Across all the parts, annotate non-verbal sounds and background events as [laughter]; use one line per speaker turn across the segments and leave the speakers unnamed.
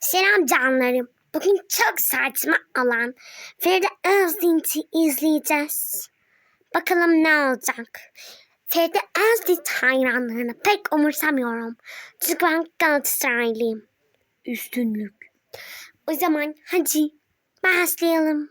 Selam canlarım. Bugün çok saçma olan Feride Özdinç'i izleyeceğiz. Bakalım ne olacak. Feride Özdinç hayranlarını pek umursamıyorum. Çünkü ben Galatasaraylıyım. Üstünlük. O zaman hadi başlayalım.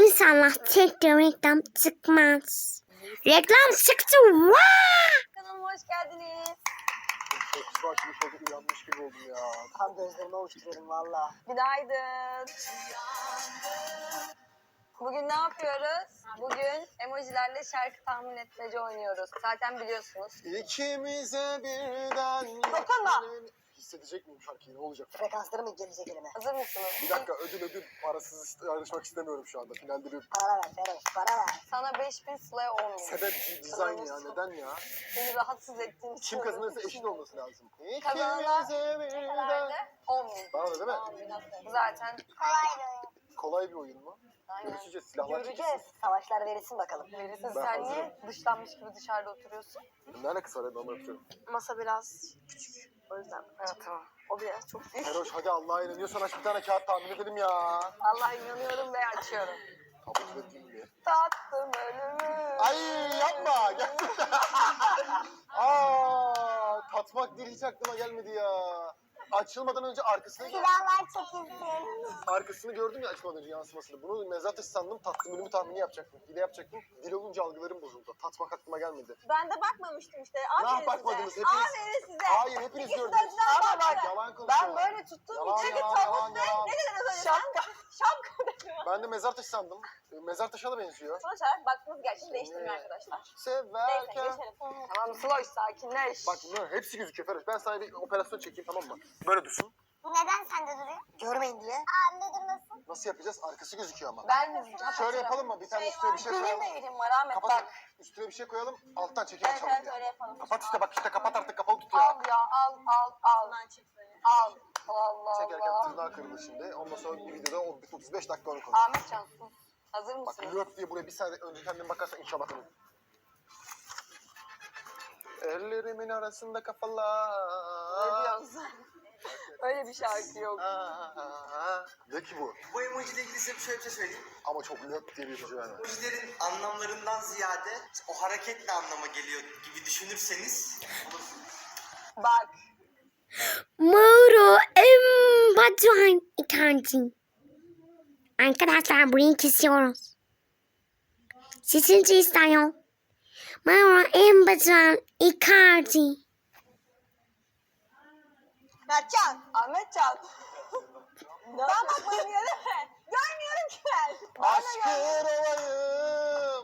İnşallah tek reklam çıkmaz. Reklam çıktı. Vaa!
Çok açmış oldum uyanmış gibi oldum ya.
Tam gözlerimi ovuşturuyorum valla.
Günaydın. Bugün ne yapıyoruz? Bugün emojilerle şarkı tahmin etmece oynuyoruz. Zaten biliyorsunuz.
İkimize birden...
Dokunma.
Hissedecek miyim şarkıyı ne olacak?
Frekansları mı gelecek elime?
Hazır mısınız?
Bir dakika ödül ödül parasız yarışmak istemiyorum şu anda. Finalde bir
Para ver Feroz para ver.
Sana 5000 Sıla'ya 10 bin.
sebep dizayn ya neden ya?
Seni rahatsız ettiğim için.
Kim kazanırsa eşit olması lazım. İkimize
ne kadardı? 10 bin.
Bana da değil mi?
Zaten
Kolay bir oyun mu?
Aynen.
Görüşeceğiz silahlar
Göreceğiz.
Savaşlar verilsin bakalım.
Verirsin
Ben
sen
hazırım.
niye dışlanmış gibi dışarıda oturuyorsun?
Ne alakası var ya normal yapıyorum.
Masa biraz küçük. O yüzden. Evet tamam. O biraz çok büyük.
Feroş [laughs] hadi Allah'a inanıyorsan aç bir tane kağıt tahmin edelim ya.
Allah inanıyorum ve açıyorum.
Kabul edeyim mi?
Tattım ölümü.
Ay yapma. Gel. [laughs] Aa, tatmak değil hiç aklıma gelmedi ya. Açılmadan önce arkasını
Silahlar çekilsin.
arkasını gördüm ya açmadan önce yansımasını. Bunu mezat taşı sandım tattım ölümü tahmini yapacaktım. Hile yapacaktım. Dil olunca algılarım bozuldu. Tatmak aklıma gelmedi.
Ben de bakmamıştım işte.
Ne
Aferin
bakmadınız
size.
hepiniz?
Aferin size.
Hayır hepiniz
İkisi de
gördünüz.
önceden
Ama bak
baktı.
yalan konuşuyor.
Ben böyle tuttuğum
Yalan,
için
yalan, yalan, yalan.
Ne dedin az önce? Şapka.
Ben de mezar taşı sandım. E, Mezar taşına da benziyor.
Sonuç olarak baktığınız gerçeğini değiştirmiyor arkadaşlar. Neyse
Severken.
geçelim. Tamam Sloş sakinleş.
Bak bunların hepsi gözüküyor Feroş. Ben sana bir operasyon çekeyim tamam mı? Böyle dursun.
Neden sende duruyor?
Görmeyin diye.
Anladım nasıl?
Nasıl yapacağız? Arkası gözüküyor ama.
ben
Şöyle yapalım mı? Bir tane üstüne bir şey
Benim
koyalım.
de elim var Ahmet
Kapat.
bak.
Üstüne bir şey koyalım. Alttan çekim
Evet
açalım.
evet öyle yapalım.
Kapat işte bak işte kapat artık kapalı tutuyor.
Al ya al al al. Al. Allah
Çekerken
Allah.
tırnağı kırıldı şimdi. Ondan sonra bir videoda o 35 dakika onu konuş.
Ahmet Can sus. Hazır
Bak
mısınız?
löp diye buraya bir saniye önce kendin bakarsan inşallah tanır. Ellerimin arasında
Ne
kafalar.
diyorsun? Öyle bir şarkı yok.
Aa, Ne ki bu?
Bu emoji ile ilgili size şöyle bir şey söyleyeyim.
Ama çok löp diye bir şey yani.
Emojilerin anlamlarından ziyade o hareketle anlama geliyor gibi düşünürseniz
Bak.
Moro em Batuhan Icardi. Arkadaşlar burayı kesiyoruz. Sesinci istiyor. Moro em Batuhan Icardi.
Mertcan. Ahmet Can. ben değil mi? Görmüyorum ki ben.
Olayım.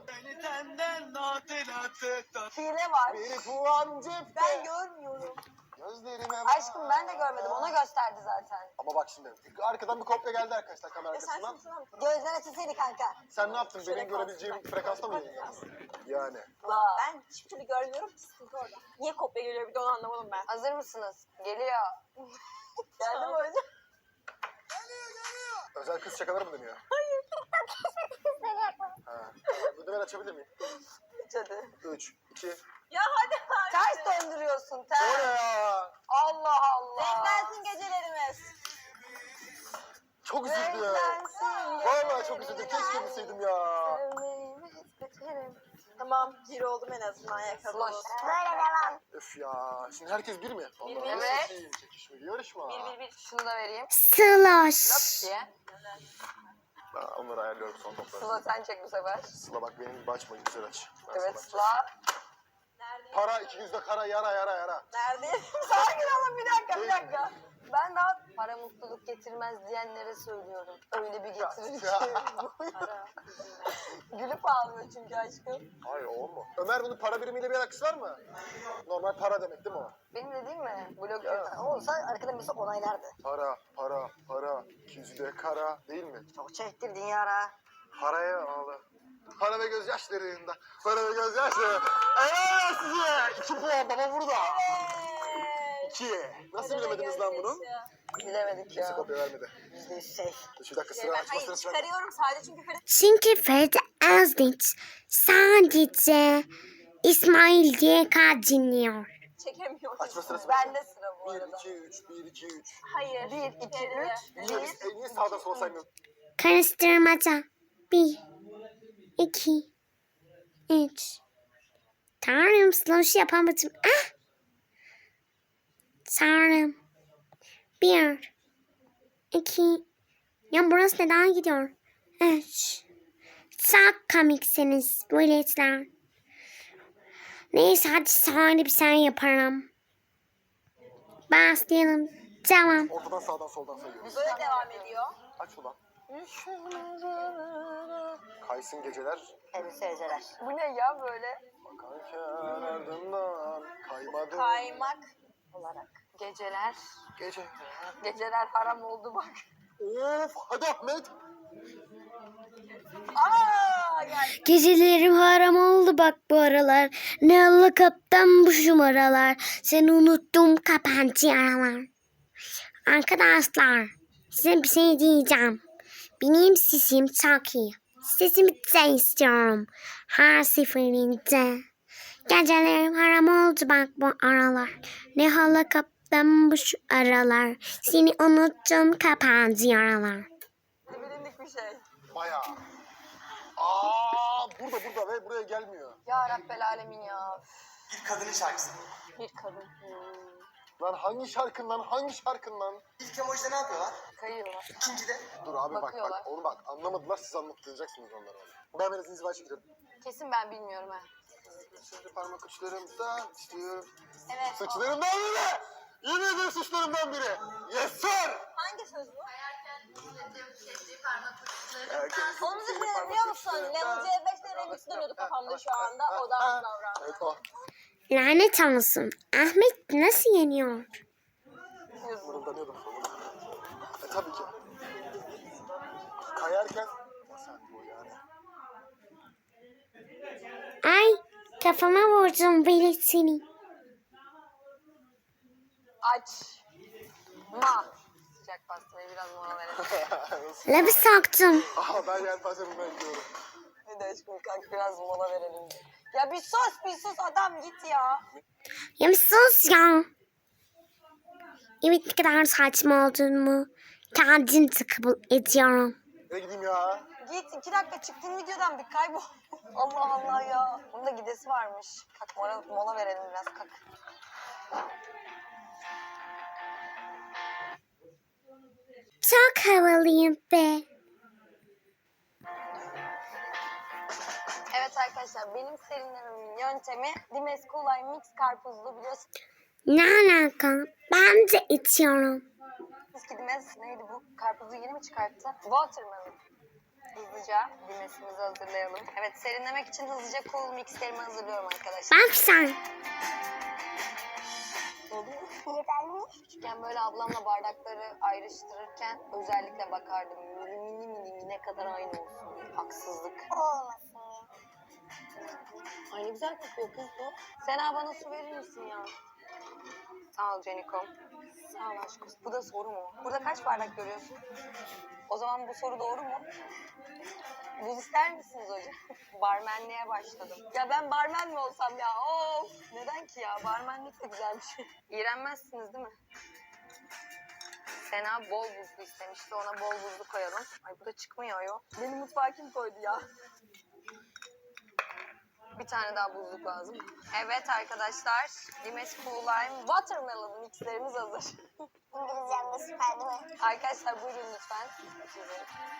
Beni senden hatırlattı.
Hile var.
Bir puan cepte.
Ben görmüyorum.
Gözlerime
Aşkım ben de görmedim. Ona gösterdi zaten.
Ama bak şimdi arkadan bir kopya geldi arkadaşlar kamera arkasından.
Gözler açılsaydı kanka.
Sen ne yaptın? Benim görebileceğim frekansta mı yayınladın? Yani.
Ben hiçbir türlü görmüyorum ki sıkıntı orada. Niye kopya geliyor bir de onu anlamadım ben. Hazır mısınız? Geliyor. Geldi mi hocam?
Özel kız şakaları mı dönüyor? [laughs] Ha. Bunu ben açabilir miyim?
Hadi.
3, 2.
Ya hadi Ters döndürüyorsun
O
ters.
ne ya?
Allah Allah. Renklensin gecelerimiz.
Çok üzüldüm.
Renklensin
Vallahi çok üzüldüm. Keşke bilseydim ya.
Tamam, bir oldum en azından yakaladım.
Böyle devam.
Öf ya. Şimdi herkes bir mi?
Bir.
nasıl
Evet.
Çekişmeli yarışma.
Bir bir bir. Şunu da vereyim.
Sloş.
Lop diye.
Onları ayarlıyorum son topları.
Sıla sen çek bu sefer.
Sıla bak benim gibi açma güzel aç. Ben
Evet
sana
Sıla.
Para iki yüzde kara yara yara yara.
Nerede? [laughs] Sakin olun bir dakika bir dakika. Ben daha para mutluluk getirmez diyenlere söylüyorum. Öyle bir getirir ki. Gülüp ağlıyor çünkü aşkım.
Hayır o mu? Ömer bunun para birimiyle bir alakası var mı? Normal para demek değil mi o?
Benim dediğim mi? Blok
Ya.
Olsa arkada mesela onaylardı.
Para, para, para. İki yüzde kara değil mi?
Çok çektirdin yara.
Paraya ağla. Para ve gözyaşlarında. Para ve gözyaşları. Eee size. İki puan baba burada. İki. Nasıl bilemediniz lan bunu?
Bilemedik
Kimse
ya.
kopya vermedi.
Yüzde şey.
Şu dakika sıra açma sırası ver.
sadece çünkü Ferit
Çünkü Feride Özdinç sadece İsmail YK dinliyor.
çekemiyorum.
Açma sırası
Bende sıra bu
1,
arada.
2, 3, 1, 2, 3.
Hayır. 1, 2, 3.
Niye, biz, e, niye sağdan sola saymıyorsun?
Karıştırmaca. Bir, iki, üç. Tanrım slow yapamadım. Ah! Tanrım. Bir, iki. Ya burası neden gidiyor? Üç. Çok komiksiniz bu iletler. Neyse hadi bir sen yaparım. Başlayalım. Tamam.
Ortadan sağdan soldan sayıyoruz.
Böyle devam ediyor.
Aç ulan. Kaysın geceler.
Hadi seyirciler.
Bu ne ya böyle?
Bakarken ardından kaymadım.
Kaymak olarak. Geceler.
Gece.
Geceler haram oldu bak.
Of hadi Ahmet.
Aa gel.
Gecelerim haram oldu bak bu aralar. Ne Allah kaptan bu şumaralar. Seni unuttum kapancı yaralar. Arkadaşlar size bir şey diyeceğim. Benim sesim çok iyi. Sesimi de istiyorum. Her seferinde. Gecelerim haram oldu bak bu aralar. Ne hala kaptan bu şu aralar. Seni unuttum kapancı yaralar.
Bilindik bir şey.
Bayağı. Aa burada burada ve buraya gelmiyor.
Ya Rabbel Alemin ya.
Bir kadının şarkısı.
Bir kadın. Hmm.
Lan hangi şarkın lan hangi şarkın lan?
İlk emojide ne yapıyorlar?
Kayıyorlar.
İkincide
Dur abi bak
Bakıyorlar.
bak onu bak anlamadılar siz anlatacaksınız onları. Ben biraz inziva çekerim.
Kesin ben bilmiyorum ha.
Şimdi parmak uçlarımdan istiyorum.
Evet. o-
Saçlarımdan biri. Yemin ederim saçlarımdan biri. Yes sir.
Hangi söz bu? Onu
seni
biliyor
parmak
musun? Level
uçlarımdan-
C5'te remix dönüyordu kafamda şu anda. O da az davran.
Evet o.
Lanet olsun. Ahmet nasıl yeniyor?
Mırıldanıyordum. E tabii ki. Kayarken.
Ay kafama vurdum biletini.
Aç. Ma. Sıcak pastayı biraz mola verelim. [laughs]
Labi soktum.
Aha ben yer pazarına gidiyorum.
Hadi aşkım kalk biraz mola verelim. Ya bir sus bir sus adam git ya.
Ya bir sus ya. Evet ne kadar saçma olduğumu kendin de kabul ediyorum.
Nereye gideyim ya?
Git iki dakika çıktın videodan bir kaybol. Allah Allah ya. Bunun da gidesi varmış. Kalk mola, mola verelim biraz kalk.
Çok havalıyım be.
Evet arkadaşlar benim serinlememin yöntemi Dimes Kolay Mix karpuzlu biliyorsunuz
Ne alaka? Ben de içiyorum.
Dimes neydi bu? Karpuzu yeni mi çıkarttı? Watermelon. Hızlıca Dimes'imizi hazırlayalım. Evet serinlemek için hızlıca cool mixlerimi hazırlıyorum arkadaşlar.
Bak sen.
Küçükken böyle ablamla bardakları ayrıştırırken özellikle bakardım. Mini mini mini ne kadar aynı olsun. Haksızlık. Ay ne güzel kokuyor kız bu. Sena bana su verir misin ya? Sağ ol Canikom. Sağ ol aşkım. Bu da soru mu? Burada kaç bardak görüyorsun? O zaman bu soru doğru mu? Buz ister misiniz hocam? [laughs] Barmenliğe başladım. Ya ben barmen mi olsam ya? Of! Neden ki ya? Barmenlik de güzel bir şey. İğrenmezsiniz değil mi? Sena bol buzlu istemişti. Ona bol buzlu koyalım. Ay bu da çıkmıyor yo. Benim mutfağa kim koydu ya? Bir tane daha buzluk lazım. Evet arkadaşlar. Dimes Cool Lime Watermelon mixlerimiz hazır.
İngilizcem de süper değil mi?
Arkadaşlar buyurun lütfen.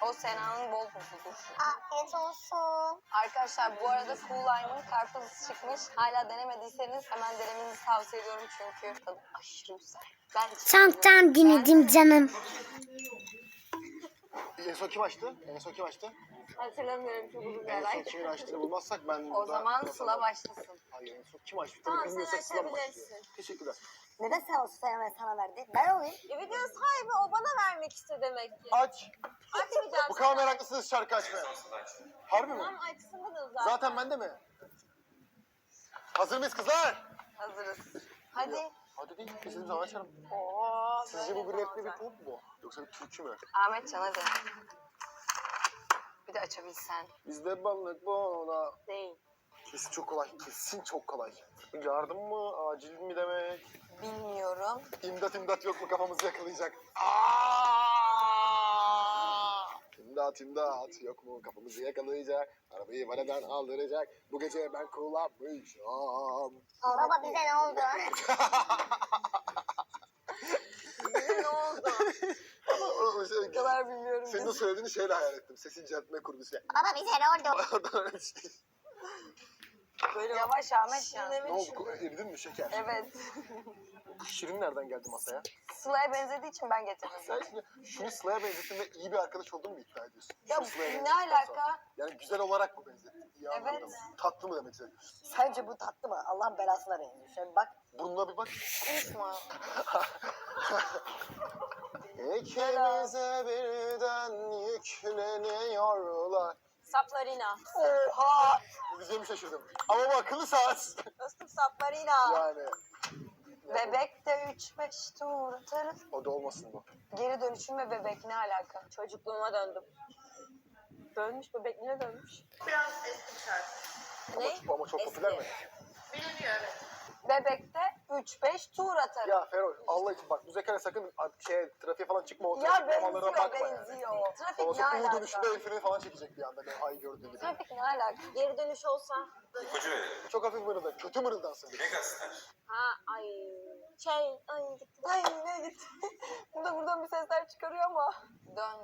O Sena'nın bol buzludur.
Afiyet olsun.
Arkadaşlar bu arada Cool Lime'ın karpuzu çıkmış. Hala denemediyseniz hemen denemenizi tavsiye ediyorum çünkü tadı aşırı güzel. Ben
Çoktan dinledim canım.
En son kim açtı? En son kim açtı?
Hatırlamıyorum çok uzun bir
En son kimin açtığını bulmazsak ben
O
burada...
zaman Sıla başlasın.
Hayır en son kim açtı?
Tamam,
Tabii
sen
bilmiyorsak Sıla mı
açabilirsin.
Teşekkürler.
Neden sen olsun sen sana verdi? Ben olayım.
E video sahibi o bana vermek istedi demek ki.
Aç.
Açmayacağım.
Bu kadar meraklısınız şarkı açmaya. Harbi mi?
Tamam açsın da zaten.
Zaten bende mi? Hazır mıyız kızlar?
Hazırız. Hadi.
Hadi değil. İstediğim zaman açarım.
Oo,
Sizce bu bir rapli bir
olacak.
pop mu? Yoksa bir türkü mü?
Ahmetcan hadi. Bir de açabilsen.
Bizde balık boğula.
Değil.
Kesin çok kolay. Kesin çok kolay. Yardım mı? Acil mi demek?
Bilmiyorum.
İmdat imdat yok mu kafamızı yakalayacak? Aa! İmdat imdat yok mu kafamızı yakalayacak? Arabayı banadan aldıracak. Bu gece ben kullanmayacağım.
Baba bize ne oldu? [laughs]
ne oldu?
O, o şey,
O kadar bilmiyorum.
senin o söylediğin şeyle hayal ettim. Sesin inceltme kurgusu.
Baba bize ne oldu?
Oradan şey-
Böyle yavaş Ahmet ya.
ne oldu? Eridin mi şeker?
Evet.
Şirin nereden geldi masaya?
Sıla'ya benzediği için ben getirdim.
Sen şimdi şunu Sıla'ya benzettin ve iyi bir arkadaş olduğunu mu iddia ediyorsun?
Ya
Şunu Sıla'ya
ne
benzettikten
alaka?
sonra. Yani güzel olarak mı benzettin? İyi
Evet.
anladım. Tatlı mı demek istedin?
Sence bu tatlı mı? Allah'ın belasına benziyor. Şöyle bak.
Burnuna bir bak.
Konuşma. [laughs]
İkimize birden yükleniyorlar.
Saplarina.
Oha! Diyeceğimi şaşırdım. Ama bu akıllı saat.
Dostum saplarina.
Yani
Bebek de 3-5 tur atarız.
o da olmasın bu.
Geri dönüşüm ve bebek ne alaka? Çocukluğuma döndüm. Dönmüş bebekliğine dönmüş.
Biraz eski bir şarkı.
Ne?
Ama çok popüler mi?
Biliniyor evet.
Bebekte 3-5 tur atarım.
Ya Ferol Allah için bak bu zekara sakın şey trafiğe falan çıkma. O
Ya benziyor
bakma yani.
benziyor. Trafik
Ondan
ne alaka?
dönüşünde el freni falan çekecek bir anda. Ben ay gördüğü gibi.
Trafik ne alaka? Geri dönüş olsa.
Verelim.
Çok hafif mırıldan. Kötü mırıldansın. de.
Megastar.
Ha ay şey ay gitti. Ay ne gitti. [laughs] Bu da buradan bir sesler çıkarıyor ama. Dön.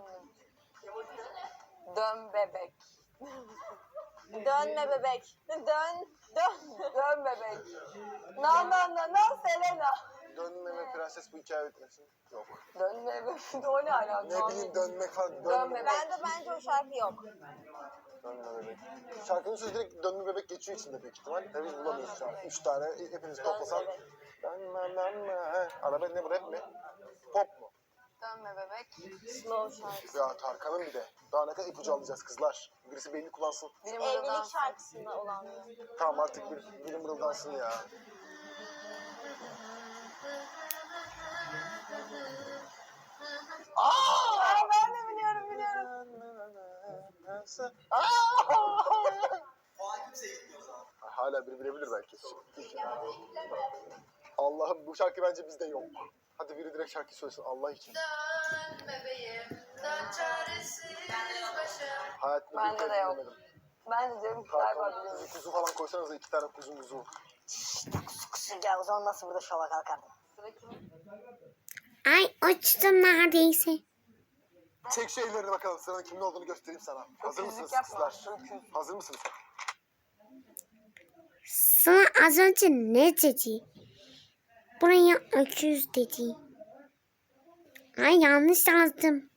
Dön bebek. [laughs] Dönme bebek. Dön. Dön. Dön bebek. Na na na na Selena.
Dönme ve prenses bu hikaye bitmesin. Yok.
Dönme bebek. [laughs] O ne alaka?
Ne bileyim dönmek falan.
Dönme bebek. Bende bence o şarkı yok.
Dönme bebek. Şarkının sözü direkt dönme bebek geçiyor içinde büyük ihtimal. Tabii biz bulamıyoruz şu an. Üç tane hepiniz toplasan. Dönme dönme. Araba ne bu rap mi? Pop mu?
Dönme bebek. Slow şarkı.
Ya Tarkan'ın bir de. Daha ne kadar ipucu alacağız kızlar. Birisi beynini kullansın.
Benim Evlilik şarkısında olan.
Tamam artık bir, biri mırıldansın ya.
Aa, ben de biliyorum biliyorum.
Puan kimse gitmiyor o.
Hala biri bilebilir belki. Allah'ım bu şarkı bence bizde yok. Hadi biri direkt şarkı söylesin Allah için.
Dön bebeğim, dön çaresiz başım.
Hayatımda
Bende de yok. Ben de diyorum ki galiba
kuzu falan koysanıza iki tane kuzu kuzu.
Ya o zaman nasıl burada şova kalkardım?
Ay uçtum neredeyse.
Çek şu ellerini bakalım sıranın kimin olduğunu göstereyim sana. Hazır mısınız kızlar? Hazır mısınız?
Sana az önce ne dedi? Buraya öküz dedi. Ay yanlış yazdım.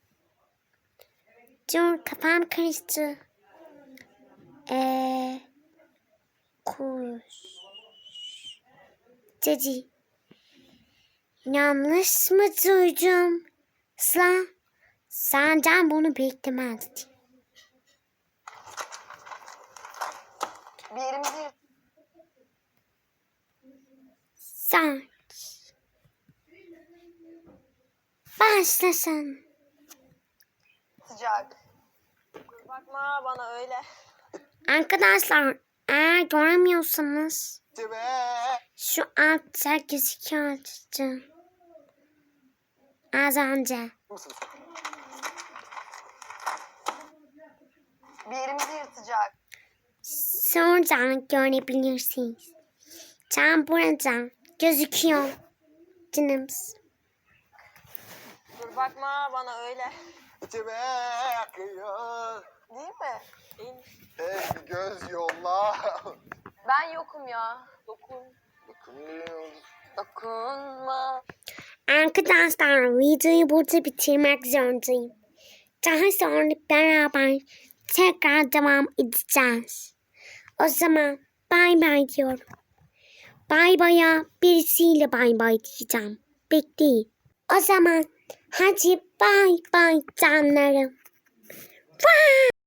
Dur kafam karıştı. Eee kuş dedi. Yanlış mı duydum? Sıla senden bunu beklemezdim.
Bir yerimizi.
Sen. Başlasın.
sıcak. Bakma bana öyle.
Arkadaşlar eğer göremiyorsanız şu altta gözüküyor çocuğum. Az önce.
Bir yerimizi yırtacak.
Sonradan görebilirsiniz. Tam burada gözüküyor. Canımız.
Dur bakma bana öyle.
Tibe akıyor.
Değil mi? Değil.
Hey göz yolla.
Ben yokum ya. Dokun.
Dokunuyor.
Dokunma.
Arkadaşlar videoyu burada bitirmek zorundayım. Daha sonra beraber tekrar devam edeceğiz. O zaman bay bay diyorum. Bay baya birisiyle bay bay diyeceğim. Bekleyin. O zaman 哈基拜拜渣男人哇！